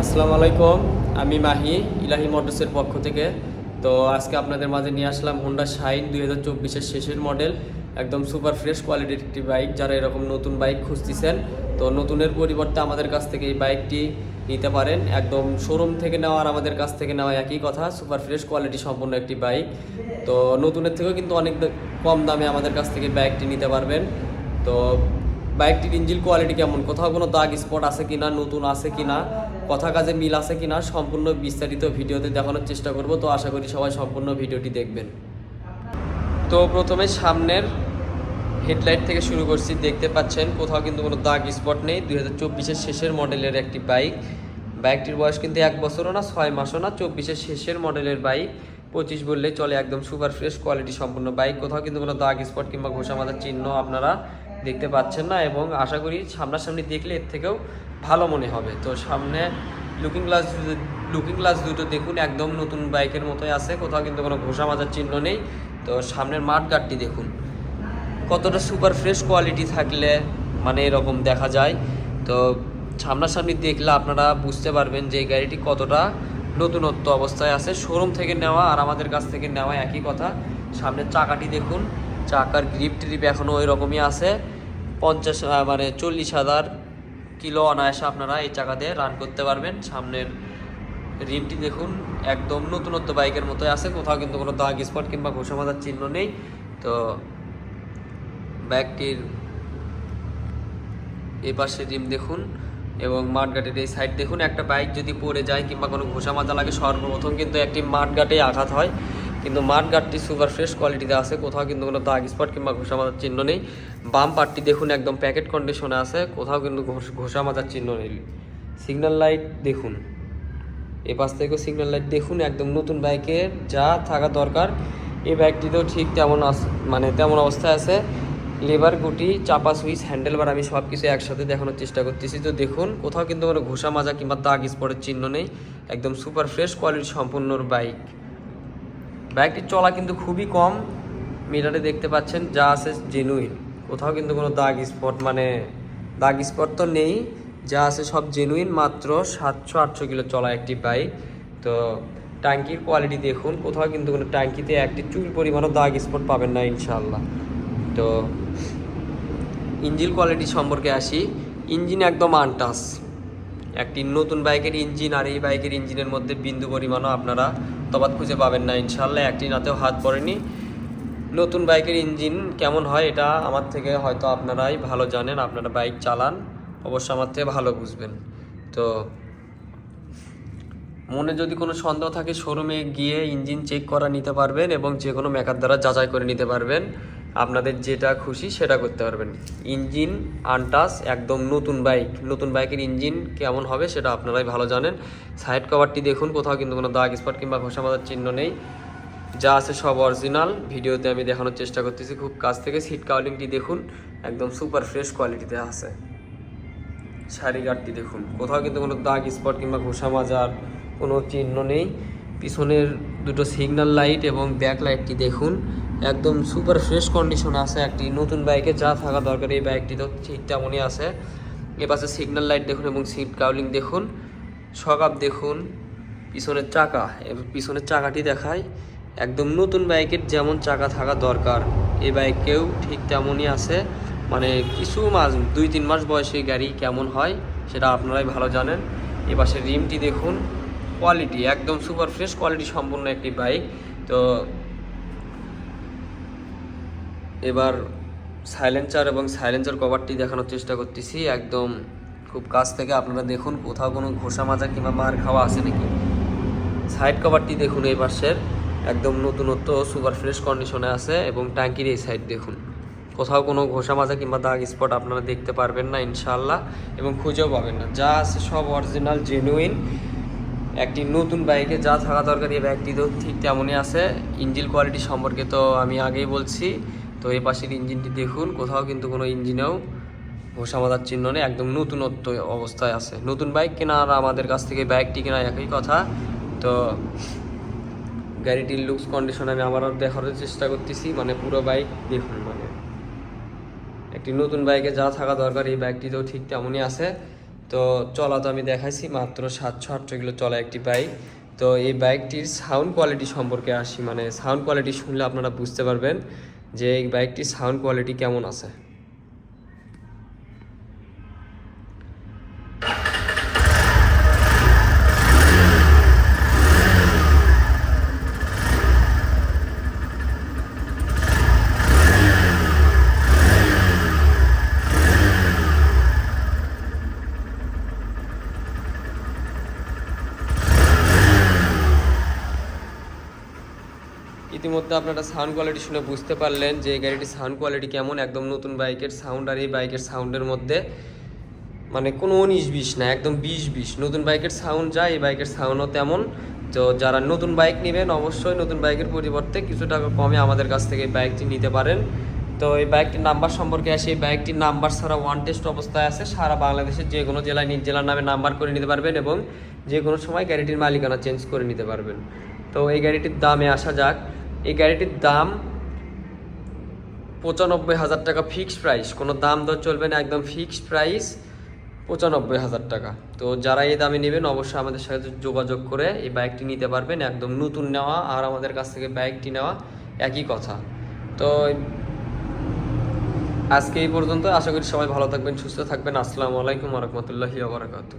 আসসালামু আলাইকুম, আমি মাহি, ইলাহি মোটরসের পক্ষ থেকে। তো আজকে আপনাদের মাঝে নিয়ে আসলাম হোন্ডা শাইন দুই হাজার চব্বিশের শেষের মডেল, একদম সুপার ফ্রেশ কোয়ালিটির একটি বাইক। যারা এরকম নতুন বাইক খুঁজতেছেন, তো নতুনের পরিবর্তে আমাদের কাছ থেকে এই বাইকটি নিতে পারেন। একদম শোরুম থেকে নেওয়া আর আমাদের কাছ থেকে নেওয়া একই কথা, সুপার ফ্রেশ কোয়ালিটি সম্পন্ন একটি বাইক। তো নতুনের থেকেও কিন্তু অনেক কম দামে আমাদের কাছ থেকে বাইকটি নিতে পারবেন। তো বাইকটির ইঞ্জিন কোয়ালিটি কেমন? কোথাও কোনো দাগ স্পট আছে কিনা? নতুন আছে কিনা? কথা কাজে মিল আছে কিনা সম্পূর্ণ বিস্তারিত ভিডিওতে দেখানোর চেষ্টা করব। তো আশা করি সবাই সম্পূর্ণ ভিডিওটি দেখবেন। তো প্রথমে সামনের হেডলাইট থেকে শুরু করছি। দেখতে পাচ্ছেন, কোথাও কিন্তু কোনো দাগ স্পট নেই। দুই হাজার শেষের মডেলের একটি বাইক। বাইকটির বয়স কিন্তু এক বছরও না, ছয় মাসও না। চব্বিশের শেষের মডেলের বাইক। পঁচিশ বললেই চলে, একদম সুপার ফ্রেশ কোয়ালিটি সম্পূর্ণ বাইক। কোথাও কিন্তু কোনো দাগ স্পট কিংবা ঘোষা মাথার চিহ্ন আপনারা দেখতে পাচ্ছেন না। এবং আশা করি সামনাসামনি দেখলে এর থেকেও ভালো মনে হবে। তো সামনে লুকিং গ্লাস লুকিং গ্লাস দুটো দেখুন, একদম নতুন বাইকের মতোই আছে, কোথাও কিন্তু কোনো ঘোষা মাজার চিহ্ন নেই। তো সামনের মাঠ গার্ডটি দেখুন। কতটা সুপার ফ্রেশ কোয়ালিটি থাকলে মানে এরকম দেখা যায়। তো সামনাসামনি দেখলে আপনারা বুঝতে পারবেন যে এই গাড়িটি কতটা নতুনত্ব অবস্থায় আছে। শোরুম থেকে নেওয়া আর আমাদের কাছ থেকে নেওয়া একই কথা। সামনের চাকাটি দেখুন, চাকার গ্রিপ ট্রিপ এখনও ওই রকমই আছে। পঞ্চাশ মানে চল্লিশ হাজার কিলো অনায়াসে আপনারা এই চাকা দিয়ে রান করতে পারবেন। সামনের রিমটি দেখুন, একদম নতুনত্ব বাইকের মতোই আছে। কোথাও কিন্তু কোনো দাগ স্পট কিংবা ঘোষা মাথার চিহ্ন নেই। তো ব্যাগটির এই পাশে রিম দেখুন এবং মাঠঘাটের এই সাইড দেখুন। একটা বাইক যদি পড়ে যায় কিংবা কোনো ঘোষা মাজা লাগে, সর্বপ্রথম কিন্তু একটি মাঠঘাটে আঘাত হয়। কিন্তু মাঠঘাটটি সুপার ফ্রেশ কোয়ালিটিতে আছে। কোথাও কিন্তু কোনো দাগ স্পট কিংবা ঘোষা মাজার চিহ্ন নেই। বাম পার্টটি দেখুন, একদম প্যাকেট কন্ডিশনে আছে। কোথাও কিন্তু ঘোষ- মাজার চিহ্ন নেই। সিগন্যাল লাইট দেখুন। এ পাশ থেকেও সিগন্যাল লাইট দেখুন, একদম নতুন বাইকের, যা থাকা দরকার। এই বাইকটিতেও ঠিক তেমন মানে তেমন অবস্থায় আছে। লেবার গুটি, চাপা সুইচ, হ্যান্ডেল বার, আমি সব কিছু একসাথে দেখানোর চেষ্টা করতেছি। তো দেখুন, কোথাও কিন্তু কোনো ঘোষা মাজা কিংবা দাগ স্পটের চিহ্ন নেই। একদম সুপার ফ্রেশ কোয়ালিটি সম্পূর্ণ বাইক। বাইকটির চলা কিন্তু খুবই কম। মিটারে দেখতে পাচ্ছেন, যা আছে জেনুইন কোথাও কিন্তু কোনো দাগ স্পট মানে দাগ স্পট তো নেই। যা আছে সব জেনুইন মাত্র সাতশো আটশো কিলো চলা একটি বাইক তো ট্যাঙ্কির কোয়ালিটি দেখুন, কোথাও কিন্তু কোনো ট্যাঙ্কিতে একটি চুল পরিমাণও দাগ স্পট পাবেন না ইনশাল্লাহ তো ইঞ্জিন কোয়ালিটি সম্পর্কে আসি। ইঞ্জিন একদম আনটাস একটি নতুন বাইকের ইঞ্জিন আর এই বাইকের ইঞ্জিনের মধ্যে বিন্দু পরিমাণও আপনারা তফাৎ খুঁজে পাবেন না ইনশাল্লাহ একটি নাতেও হাত পড়েনি। নতুন বাইকের ইঞ্জিন কেমন হয় এটা আমার থেকে হয়তো আপনারাই ভালো জানেন, আপনারা বাইক চালান, অবশ্য আমার থেকে ভালো বুঝবেন। তো মনে যদি কোনো সন্দেহ থাকে, শোরুমে গিয়ে ইঞ্জিন চেক করা নিতে পারবেন এবং যে কোনো মেকার দ্বারা যাচাই করে নিতে পারবেন। আপনাদের যেটা খুশি সেটা করতে পারবেন। ইঞ্জিন আনটাস একদম নতুন বাইক। নতুন বাইকের ইঞ্জিন কেমন হবে সেটা আপনারাই ভালো জানেন। সাইড কভারটি দেখুন, কোথাও কিন্তু কোনো দাগ স্পট কিংবা ঘষা মাথার চিহ্ন নেই। যা আছে সব অরিজিনাল। ভিডিওতে আমি দেখানোর চেষ্টা করতেছি, খুব কাছ থেকে সিট কাউলিংটি দেখুন, একদম সুপার ফ্রেশ কোয়ালিটিতে আছে। শাড়ি গার্ডটি দেখুন, কোথাও কিন্তু কোনো দাগ স্পট কিংবা ঘোষা মাজার কোনো চিহ্ন নেই। পিছনের দুটো সিগন্যাল লাইট এবং ব্যাক লাইটটি দেখুন। একদম সুপার ফ্রেশ কন্ডিশনে আছে একটি নতুন বাইকে যা থাকা দরকার এই বাইকটি তো ঠিক তেমনই আছে। এপাশে সিগন্যাল লাইট দেখুন এবং সিট কাউলিং দেখুন। সকাপ দেখুন, পিছনের চাকা পিছনের চাকাটি দেখায় একদম নতুন বাইকের যেমন চাকা থাকা দরকার, এই বাইকেও ঠিক তেমনই আছে। মানে কিছু মাস, দুই তিন মাস বয়সে গাড়ি কেমন হয়, সেটা আপনারাই ভালো জানেন। এপাশে রিমটি দেখুন কোয়ালিটি একদম সুপার ফ্রেশ কোয়ালিটি সম্পূর্ণ একটি বাইক তো এবার সাইলেন্সার এবং সাইলেন্সার কভারটি দেখানোর চেষ্টা করতেছি। একদম খুব কাছ থেকে আপনারা দেখুন কোথাও কোনো ঘোষা মাজা কিংবা মার খাওয়া আছে নাকি। সাইড কভারটি দেখুন এই পাশের। একদম নতুনত্ব সুপার ফ্রেশ কন্ডিশনে আছে এবং ট্যাঙ্কির এই সাইড দেখুন। কোথাও কোনো ঘোষা মাজা কিংবা দাগ স্পট আপনারা দেখতে পারবেন না ইনশাল্লাহ এবং খুঁজেও পাবেন না। যা আছে সব অরিজিনাল জেনুইন একটি নতুন বাইকে যা থাকা দরকার এই ব্যাগটি তো ঠিক তেমনই আছে। ইঞ্জিন কোয়ালিটি সম্পর্কে তো আমি আগেই বলছি। তো এই পাশের ইঞ্জিনটি দেখুন, কোথাও কিন্তু কোনো ইঞ্জিনেও ঘোষা মাদার চিহ্ন নেই, একদম নতুনত্ব অবস্থায় আছে। নতুন বাইক কেনা আর আমাদের কাছ থেকে বাইকটি কেনা একই কথা। তো গাড়িটির লুকস কন্ডিশন আমি আবারও দেখানোর চেষ্টা করতেছি মানে পুরো বাইক দেখুন মানে একটি নতুন বাইকে যা থাকা দরকার, এই বাইকটিতেও ঠিক তেমনই আছে। তো চলা তো আমি দেখাইছি, মাত্র সাতশো আটশো কিলো চলা একটি বাইক। তো এই বাইকটির সাউন্ড কোয়ালিটি সম্পর্কে আসি মানে সাউন্ড কোয়ালিটি শুনলে আপনারা বুঝতে পারবেন। যে এই বাইকটির সাউন্ড কোয়ালিটি কেমন আছে? ইতিমধ্যে আপনারা সাউন্ড কোয়ালিটি শুনে বুঝতে পারলেন যে এই গাড়িটির সাউন্ড কোয়ালিটি কেমন, একদম নতুন বাইকের সাউন্ড আর এই বাইকের সাউন্ডের মধ্যে মানে কোনো উনিশ বিশ না, একদম বিশ বিশ। নতুন বাইকের সাউন্ড যায় এই বাইকের সাউন্ডও তেমন। তো যারা নতুন বাইক নেবেন, অবশ্যই নতুন বাইকের পরিবর্তে কিছু টাকা কমে আমাদের কাছ থেকে এই বাইকটি নিতে পারেন। তো এই বাইকটির নাম্বার সম্পর্কে আসে, এই বাইকটির নাম্বার ছাড়া ওয়ান টেস্ট অবস্থায় আছে। সারা বাংলাদেশের যে কোনো জেলায় নিজ জেলার নামে নাম্বার করে নিতে পারবেন এবং যে কোনো সময় গাড়িটির মালিকানা চেঞ্জ করে নিতে পারবেন। তো এই গাড়িটির দামে আসা যাক। এই গাড়িটির দাম পঁচানব্বই হাজার টাকা ফিক্সড প্রাইস কোনো দাম দর চলবে না, একদম ফিক্সড প্রাইস পঁচানব্বই হাজার টাকা। তো যারা এই দামে নেবেন, অবশ্যই আমাদের সাথে যোগাযোগ করে এই বাইকটি নিতে পারবেন। একদম নতুন নেওয়া আর আমাদের কাছ থেকে বাইকটি নেওয়া একই কথা। তো আজকে এই পর্যন্ত। আশা করি সবাই ভালো থাকবেন, সুস্থ থাকবেন। আসসালামু আলাইকুম রহমতুল্লাহি আবরাকাতু